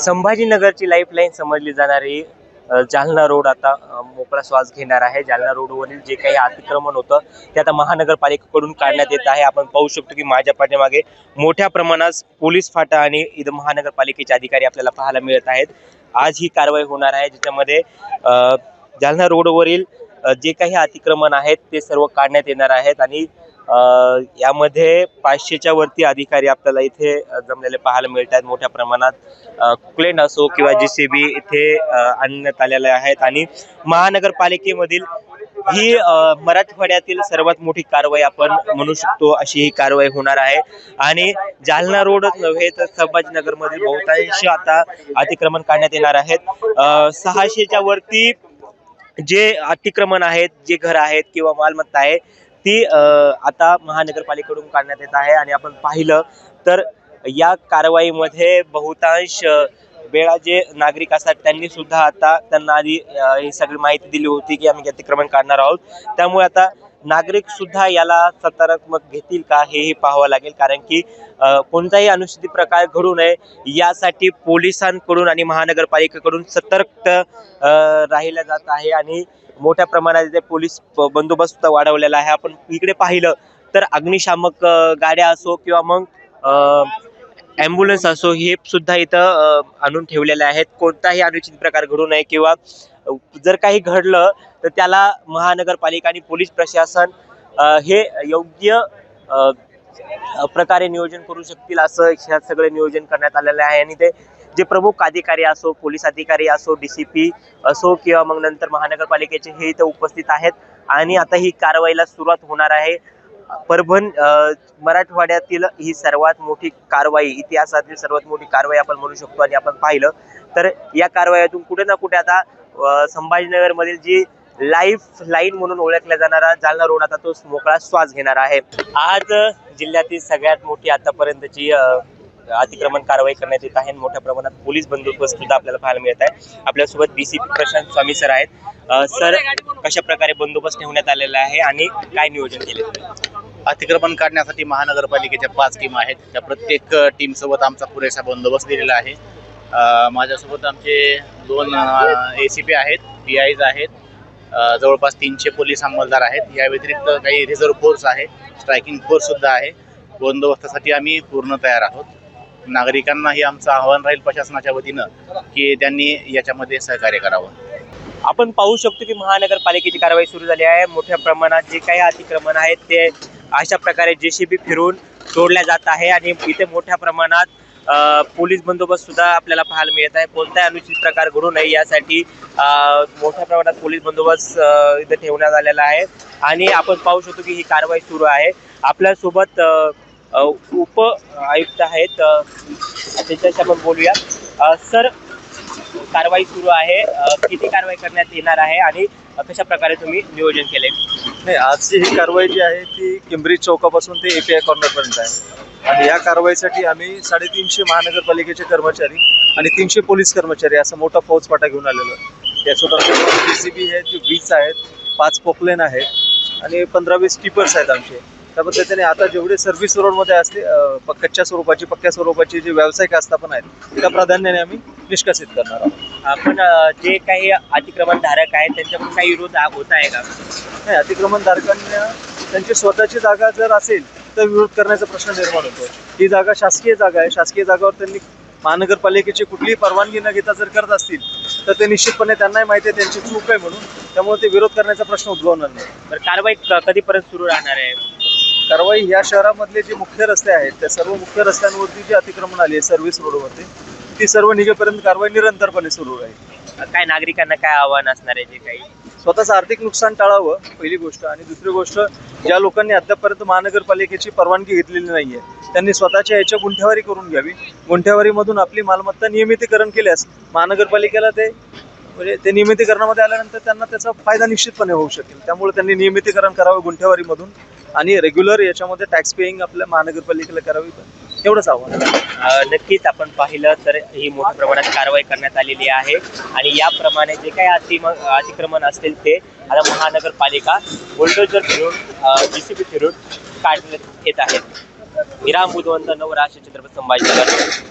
संभाजीनगरची lifeline समजली जाणारी Jalna road आता मोकळा श्वास घेणार आहे. जालना रोडवरील जे काही अतिक्रमण होतं ते आता महानगरपालिकेकडून काढण्यात येत आहे. आपण पाहू शकतो की माझ्या पाठीमागे मोठ्या प्रमाणात पोलीस फाटा आणि इथं महानगरपालिकेचे अधिकारी आपल्याला पाहायला मिळत आहेत. आज ही कारवाई होणार आहे ज्याच्यामध्ये जालना रोडवरील जे काही अतिक्रमण आहेत ते सर्व काढण्यात येणार आहेत. आणि यामध्ये पाचशेच्या वरती अधिकारी आपल्याला इथे जमलेले पाहायला मिळत आहेत मोठ्या प्रमाणात. क्लेन असो किंवा जी सी बी इथे आणण्यात आलेले आहेत. आणि महानगरपालिकेमधील ही मराठवाड्यातील सर्वात मोठी कारवाई आपण म्हणू शकतो अशी ही कारवाई होणार आहे. आणि जालना रोडच नव्हे तर संभाजीनगरमधील बहुतांश आता अतिक्रमण काढण्यात येणार आहेत. सहाशेच्या वरती जे अतिक्रमण आहेत जे घर आहेत किंवा मालमत्ता आहे ती आता महानगरपालिकेकडून काढण्यात येत आहे आणि आपण पाहिलं तर या कारवाईमध्ये बहुतांश वेळा जे नागरिक असतात त्यांनी सुद्धा आता त्यांना आधी ही सगळी माहिती दिली होती की आम्ही अतिक्रमण काढणार आहोत. त्यामुळे आता नागरिक सुद्धा याला सकारात्मक घेतील का हेही पाहावं लागेल कारण की कोणताही अनुचित प्रकार घडू नये यासाठी पोलिसांकडून आणि महानगरपालिकेकडून सतर्क अ, राहिलं जात आहे आणि मोठ्या प्रमाणात इथे पोलीस बंदोबस्त वाढवलेला आहे. आपण इकडे पाहिलं तर अग्निशामक गाड्या असो किंवा मग ॲम्ब्युलन्स असो हे सुद्धा इथं आणून ठेवलेले आहेत. कोणताही अनुचित प्रकार घडू नये किंवा जर काही घडलं तर त्याला महानगरपालिका आणि पोलीस प्रशासन हे योग्य प्रकारे नियोजन करू शकतील असं ह्या सगळे नियोजन करण्यात आलेलं आहे. आणि ते जे प्रमुख अधिकारी असो पोलीस अधिकारी असो डी सी पी असो किंवा मग नंतर महानगरपालिकेचे हे इथं उपस्थित आहेत. आणि आता ही कारवाईला सुरुवात होणार आहे. परभण मराठवाड्यातील ही सर्वात मोठी कारवाई इतिहासातील सर्वात मोठी कारवाई आपण म्हणू शकतो आणि आपण पाहिलं तर या कारवाईतून कुठे ना कुठे आता संभाजीनगर संभाजीनगरमधील जी लाईफ लाईन म्हणून ओळखला जाणारा जालना रोड आता तो मोकळा श्वास घेणार आहे. आज जिल्ह्यातील सगळ्यात मोठी आतापर्यंतची अतिक्रमण कारवाई करण्यात येत आहे. मोठ्या प्रमाणात पोलीस बंदोबस्त सुद्धा आपल्याला पाहायला मिळत आहे. आपल्यासोबत डीसीपी प्रशांत स्वामी सर आहेत. सर कशा प्रकारे बंदोबस्त ठेवण्यात आलेला आहे आणि काय नियोजन केले? अतिक्रमण काढण्यासाठी महानगरपालिकेच्या पाच टीम आहेत. त्या प्रत्येक टीम सोबत आमचा पुरेसा बंदोबस्त दिलेला आहे. माझ्यासोबत आमचे दोन ए सी पी आहेत पी आयज आहेत जवळपास तीनशे पोलीस अंमलदार आहेत. या व्यतिरिक्त काही रिझर्व्ह फोर्स आहे स्ट्रायकिंग फोर्ससुद्धा आहे. बंदोबस्तासाठी आम्ही पूर्ण तयार आहोत. नागरिकांनाही आमचं आव्हान राहील प्रशासनाच्या वतीनं की त्यांनी याच्यामध्ये सहकार्य करावं. आपण पाहू शकतो की महानगरपालिकेची कारवाई सुरू झाली आहे. मोठ्या प्रमाणात जे काही अतिक्रमण आहेत ते अशा प्रकारे जेसीबी फिरून तोडल्या जात आहे आणि इथे मोठ्या प्रमाणात पोलीस बंदोबस्त सुद्धा आपल्याला पाहायला मिळत आहे. कोणताही अनुचित प्रकार घडू नये यासाठी मोठ्या प्रमाणात पोलीस बंदोबस्त इथे ठेवण्यात आलेला आहे. आणि आपण पाहू शकतो की ही कारवाई सुरू आहे. आपल्यासोबत उप आयुक्त आहेत त्याच्याशी त्यांच्याशी आपण बोलूया. सर कारवाई सुरू आहे. किती कारवाई करण्यात येणार आहे? आणि कशा प्रकारे तुम्ही नियोजन केले नाही आजची ही कारवाई जी आहे ती किंब्रिज चौकापासून ते ए पी आय कॉर्नरपर्यंत आहे. आणि या कारवाईसाठी आम्ही साडेतीनशे महानगरपालिकेचे कर्मचारी आणि तीनशे पोलीस कर्मचारी असा मोठा फौजपाटा घेऊन आलेलो आहे. त्यासोबत डी सी बी आहेत वीज आहेत पाच पोकलेन आहेत आणि पंधरा वीस टिपर्स आहेत आमचे. त्या पद्धतीने आता जेवढे सर्व्हिस रोडमध्ये असते कच्च्या स्वरूपाची पक्क्या स्वरूपाची जे व्यावसायिक आस्थापन आहेत त्या प्राधान्याने आम्ही निष्कासित करणार आहोत. आपण जे काही अतिक्रमण धारक आहेत त्यांच्याकडून काही विरोध होत आहे का? नाही अतिक्रमण धारकांना त्यांची स्वतःची जागा जर असेल तर विरोध करण्याचा प्रश्न निर्माण होतो. ही जागा शासकीय जागा आहे. शासकीय जागावर त्यांनी महानगरपालिकेची कुठलीही परवानगी न घेता जर करत असतील तर ते निश्चितपणे त्यांनाही माहिती आहे त्यांची चूक आहे म्हणून. त्यामुळे ते विरोध करण्याचा प्रश्न उद्भवणार नाही. तर कारवाई कधीपर्यंत सुरू राहणार आहे? कारवाई या शहरामधले जे मुख्य रस्ते आहेत त्या सर्व मुख्य रस्त्यांवरती जी अतिक्रमण आली आहे सर्व्हिस रोडवरती ती सर्व निघेपर्यंत कारवाई निरंतरपणे सुरू राहील अ, काय नागरिकांना काय आव्हान असणार आहे जे काही? स्वतःचं आर्थिक नुकसान टाळावं पहिली गोष्ट. आणि दुसरी गोष्ट ज्या लोकांनी अद्यापर्यंत महानगरपालिकेची परवानगी घेतलेली नाहीये त्यांनी स्वतःच्या याच्या गुंठेवारी करून घ्यावी. गुंठेवारीमधून आपली मालमत्ता नियमितीकरण केल्यास महानगरपालिकेला ते म्हणजे ते नियमितीकरणामध्ये आल्यानंतर त्यांना त्याचा फायदा निश्चितपणे होऊ शकेल. त्यामुळे त्यांनी नियमितीकरण करावं गुंठेवारीमधून आणि रेग्युलर याच्यामध्ये टॅक्स पेईंग आपल्या महानगरपालिकेला करावी एवढंच आव्हान. नक्कीच आपण पाहिलं तर ही मोठ्या प्रमाणात कारवाई करण्यात आलेली आहे. आणि याप्रमाणे जे काही अतिम अतिक्रमण असतील ते आता महानगरपालिका बुलडोजर फिरून जी सी बी फिरून काढण्यात येत आहेत. विराम बुधवंत नवराष्ट्र छत्रपती संभाजीनगर.